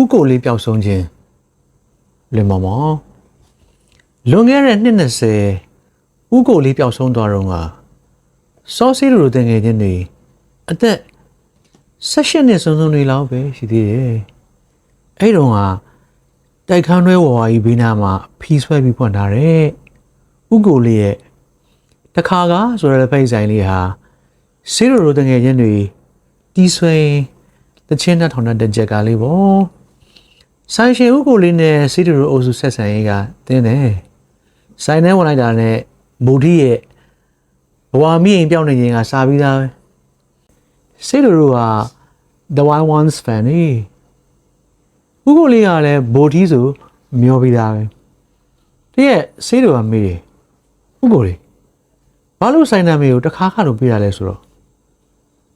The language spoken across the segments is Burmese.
ဥကိုလေးပျောက်ဆုံးခြင်းလွင်မောင်မောင်လွန်ခဲ့တဲ့နှစ်20ဥကိုလေးပျောက်ဆုံးသွားတော့ကစောစီလိုတင်ငယ်ချင်းတွေအသက်16နှစ်ဆုံးဆုံးနေလောက်ပဲရှိသေးတယ်အဲ့တုန်းကတိုက်ခန်းတွဲဝါကြီးဘေးနားမှာဖီးဆွဲပြီးဖွင့်ထားတဲ့ဥကိုလေးရဲ့တခါကဆိုရတဲ့ဖိတ်ဆိုင်လေးဟာစီလိုလိုတင်ငယ်ချင်းတွေတီးဆွဲရင်တချင်းနဲ့ထောင်တဲ့ကြက်ကလေးပေါ့ ဆိုင်ရှင်ဥကိုလေးနဲ့စီလိုလိုအုပ်စုဆက်ဆံရေးကတင်းတယ်ဆိုင်ထဲဝင်လိုက်တာနဲ့ဘူဒီရဲ့ဘဝမိရင်ပြောင်းနေခြင်းကစားပြီးသားပဲစီလိုလိုက the one ones fan နေဥကိုလေးကလည်းဘူဒီဆိုမျောပြီးသားပဲတည့်ရဲ့စီလိုကမေးတယ်ဥကိုလေးဘာလို့ဆိုင်နာမေကိုတခါခါလို့ပြရလဲဆိုတော့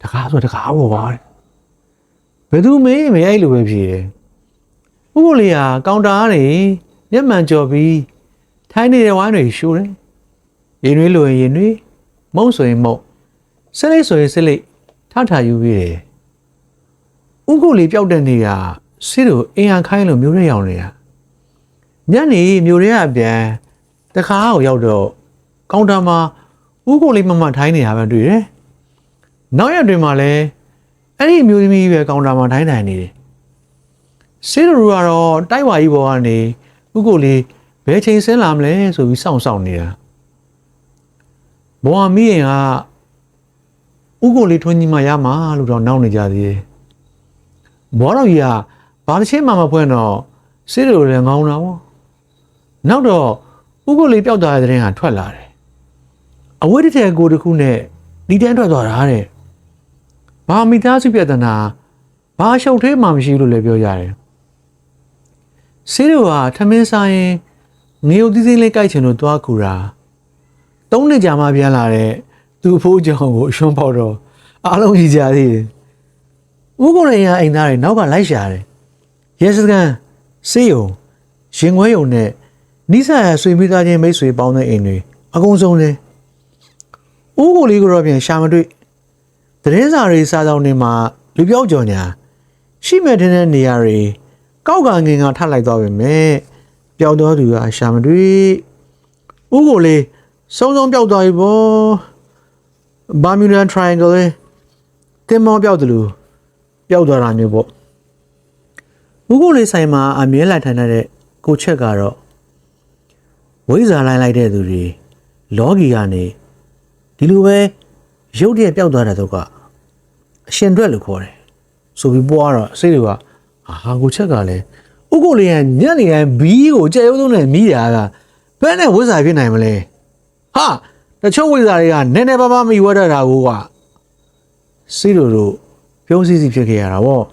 တခါဆိုတခါပေါ့ပါတဲ့ဘယ်သူမေးမေးအဲ့လိုပဲဖြေတယ် ဥကိုလေးကကောင်တာကနေမျက်မှန်ကြော်ပြီးထိုင်းနေတဲ့ဝိုင်းတွေရှိုးတယ်ရင်နွေးလိုရင်ရင်နွေးမုံဆိုရင်မုံစလိတ်ဆိုရင်စလိတ်ထထယူပြီးတယ်ဥကိုလေးပျောက်တဲ့နေကစစ်တို့အင်အားခိုင်းလို့မျိုးရဲရောင်နေတာညနေမျိုးရဲအပြန်တခါကိုရောက်တော့ကောင်တာမှာဥကိုလေးမမထိုင်းနေတာပဲတွေ့တယ်နောက်ရက်တွေမှာလည်းအဲ့ဒီအမျိုးသမီးပဲကောင်တာမှာထိုင်းထိုင်နေတယ် စစ်တို့ကတော့တိုက်ဝါကြီးပေါ်ကနေဥကိုလေးဘယ်ချိန်ဆင်းလာမလဲဆိုပြီးစောင့်ဆောင်နေတာဘဝမီးရင်ကဥကိုလေးထွန်းကြီးမှရမှာလို့တော့နောက်နေကြသေးတယ်ဘောတော်ကြီးကဘာတစ်ချင်းမှမဖွင့်တော့စစ်တို့လည်းငောင်းတာပေါ့နောက်တော့ဥကိုလေးပျောက်သွားတဲ့တဲ့ရင်ကထွက်လာတယ်အဝိဒ္ဓတဲ့ကိုတစ်ခုနဲ့ဒီတန်းထွက်သွားတာတဲ့ဘာမိသားစုပြဿနာဘာရှုပ်ထွေးမှမရှိလို့လည်းပြောကြတယ် ဆေးတို့ကထမင်းစားရင်ငေုပ်သီးစင်းလေးကြိုက်ချင်လို့သွားခူတာသုံးနှစ်ကြာမှပြန်လာတဲ့သူ့အဖိုးကြောင့်ကိုအရှုံးပေါတော့အားလုံးကြီးကြသေးတယ်ဦးကိုရရအိမ်သားတွေနောက်ကလိုက်ရှာတယ်ရဲစကန်စေးယုံရင်ခွဲယုံနဲ့နိဆာရဆွေမိသားချင်းမိတ်ဆွေပေါင်းတဲ့အိမ်တွေအကုန်ဆုံးလဲဦးကိုလေးကတော့ပြန်ရှာမတွေ့သတင်းစာတွေစာဆောင်တွေမှာလူပြောက်ကြော်ညာရှိမဲ့တဲ့နေရာတွေ ကောက်ကငင်ကထပ်လိုက်သွားပြီမဲ့ပျောက်သွားသူကရှာမတွေ့ဦးကိုလေးစုံစုံပျောက်သွားပြီပေါ့ဘာမြူလန်ထရိုင်ဂယ်လေးတင်မောပျောက်တယ်လို့ပျောက်သွားတာမျိုးပေါ့ဦးကိုလေးဆိုင်မှာအမြဲလိုက်ထိုင်တဲ့ကိုချက်ကတော့ဝိဇာလိုက်လိုက်တဲ့သူတွေလော်ဂီကနေဒီလိုပဲရုတ်တရက်ပျောက်သွားတဲ့တော့ကအရှင်တွက်လို့ခေါ်တယ်ဆိုပြီးပွားတော့စိတ်တွေက ဟာကိုချက်ကလည်းဥကိုလေးကညနေတိုင်းဘီးကိုကြက်ရုံးသုံးနဲ့မိတာကဘယ်နဲ့ဝိဇာဖြစ်နိုင်မလဲဟာတချို့ဝိဇာတွေကနည်းနည်းပါးပါးမိဝတ်တတ်တာကိုကစိတ်တို့တို့ပြုံးစည်းစီဖြစ်ခဲ့ရတာပေါ့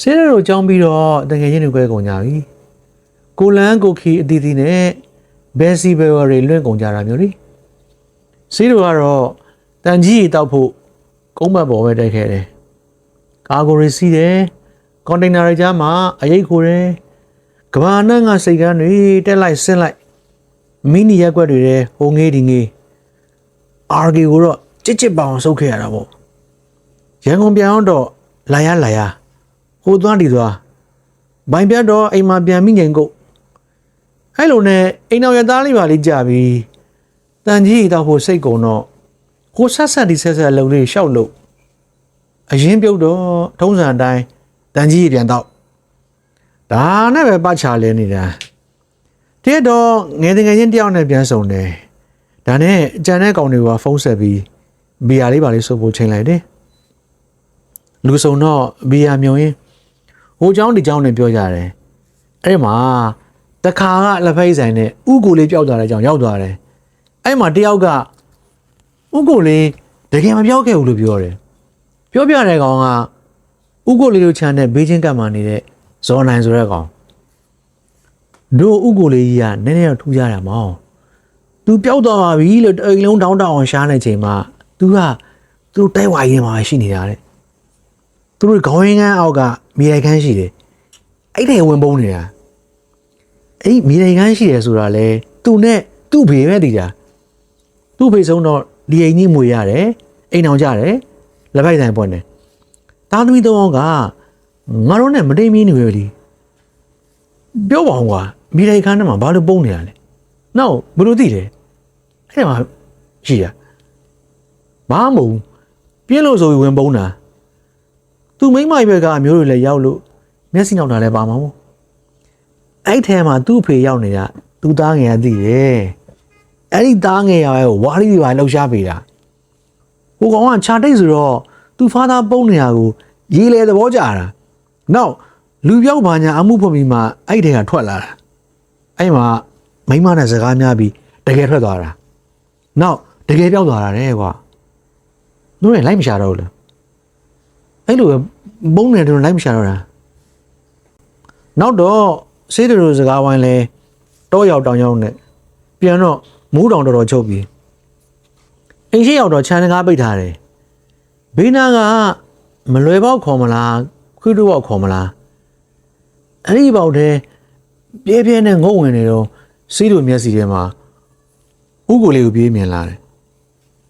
စိတ်တို့ကြောင်းပြီးတော့တကယ်ချင်းတွေ꿰ကုန်ကြပြီကိုလန်းကိုခီအတီးတီးနဲ့ဘယ်စီဘယ်ဝရီလွင့်ကုန်ကြတာမျိုးလေစိတ်တို့ကတော့တန်ကြီးရီတောက်ဖို့ကုန်းဘတ်ပေါ်ပဲတိုက်ခဲ့တယ် ကာဂိုရီစီးတယ်ကွန်တိန်နာတွေကြားမှာအရေးခိုတယ်ကဘာနန်းကစိတ်ကန်းတွေတက်လိုက်ဆင်းလိုက်မီနီရက်ွက်တွေတဲ့ဟိုငေးဒီငေးအာဂီကိုတော့ကြစ်ကြစ်ပောင်ဆုတ်ခဲ့ရတာပေါ့ရန်ကုန်ပြန်အောင်တော့လာရလာရဟိုသွားဒီသွားဘိုင်ပြတ်တော့အိမ်မှာပြန်မိငိန်ကုတ်အဲ့လိုနဲ့အိမ်တော်ရသားလေးပါလေးကြာပြီးတန်ကြီးတော့ဟိုစိတ်ကုံတော့ဟိုဆက်ဆက်ဒီဆက်ဆက်လုံလေးရှောက်လို့ အရင်ပြုတ်တော့ထုံးစံအတိုင်းတန်ကြီးပြန်တော့ဒါနဲ့ပဲပတ်ချလဲနေတာတည့်တော့ငယ်တငယ်ချင်းတယောက်နဲ့ပြန်ဆုံတယ်ဒါနဲ့ကြံတဲ့ကောင်တွေကဖုန်းဆက်ပြီးဘီယာလေးပါလေးစုပ်ဖို့ချိန်လိုက်တယ်လူစုံတော့ဘီယာမြုံရင်ဟိုเจ้าဒီเจ้าနဲ့ပြောကြတယ်အဲ့မှာတခါကလက်ဖိတ်ဆိုင်နဲ့ဥကိုလေးပျောက်သွားတဲ့အကြောင်းရောက်သွားတယ်အဲ့မှာတယောက်ကဥကိုလေးတကယ်မပျောက်ခဲ့ဘူးလို့ပြောတယ် ပြောပြတဲ့ကောင်ကဥကိုလေးတို့ချမ်းတဲ့ဘေးချင်းကပ်မှာနေတဲ့ဇော်နိုင်ဆိုတဲ့ကောင်တို့ဥကိုလေးကြီးကနည်းနည်းတော့ထူးကြတာမောင်။ तू ပျောက်သွားပါပြီလို့အိမ်လုံးတောင်းတအောင်ရှားနေချိန်မှာ तू ကသူတို့တိုက်ဝိုင်းရင်မှာရှိနေတာတဲ့။သူတို့ခေါင်းရင်းကန်းအောက်ကမြေရိုက်ခန်းရှိတယ်။အဲ့ဒီဝင်ပုံးနေတာ။အဲ့ဒီမြေရိုက်ခန်းရှိတယ်ဆိုတာလေသူနဲ့သူ့ဖေပဲတည်တာ။သူ့ဖေဆုံးတော့ဒီအိမ်ကြီးမွေရတယ်။အိမ်အောင်ကြတယ်။ လက်ပိုက်ဆိုင်ပွင့်တယ်။သားသမီးသုံးယောက်ကငါတို့နဲ့မတိမ်မီနေပဲလीပြောပါအောင်ကွာမိလိုက်ခန်းထဲမှာဘာလို့ပုံနေရလဲနောက်ဘယ်လိုသိလဲအဲ့မှာရှိရဘာမှမဟုတ်ဘူးပြင်းလို့ဆိုပြီးဝင်ပုံးတာသူမိမ့်မိုက်ဘက်ကအမျိုးတွေလည်းရောက်လို့မျက်စိနောက်တာလည်းပါမှာမို့အဲ့ထဲမှာသူ့အဖေရောက်နေတာသူ့သားငယ်ကသိတယ်အဲ့ဒီသားငယ်ရပဲဝါးလေးတွေပါလှောက်ရှားပေးတာ ဟိုကောင်ကခြာတိတ်ဆိုတော့သူ့ဖားသားပုံနေတာကိုရေးလေသဘောကြတာနောက်လူပြောက်ပါညာအမှုဖွင့်ပြီးမှအဲ့ဒီထဲကထွက်လာတာအဲ့မှာမိန်းမနဲ့စကားများပြီးတကယ်ထွက်သွားတာနောက်တကယ်ပြောက်သွားတာတဲ့ကွာတို့လည်းလိုက်မရှာတော့ဘူးလားအဲ့လိုပဲဘုံနေတယ်လိုက်မရှာတော့တာနောက်တော့စေးတူစကားဝိုင်းလဲတော့ရောက်တောင်ရောက်နဲ့ပြန်တော့မိုးတောင်တော်တော်ချုပ်ပြီး အိမ်ရှိရောက်တော့ခြံတကားပိတ်ထားတယ်ဘေးနာကမလွယ်ပေါက်ခေါ်မလားခွေးတူပေါက်ခေါ်မလားအဲ့ဒီပေါက်တဲ့ပြဲပြဲနဲ့ငုံဝင်နေတော့စေးတူမျက်စီထဲမှာဥကိုလေးကိုပြေးမြင်လာတယ်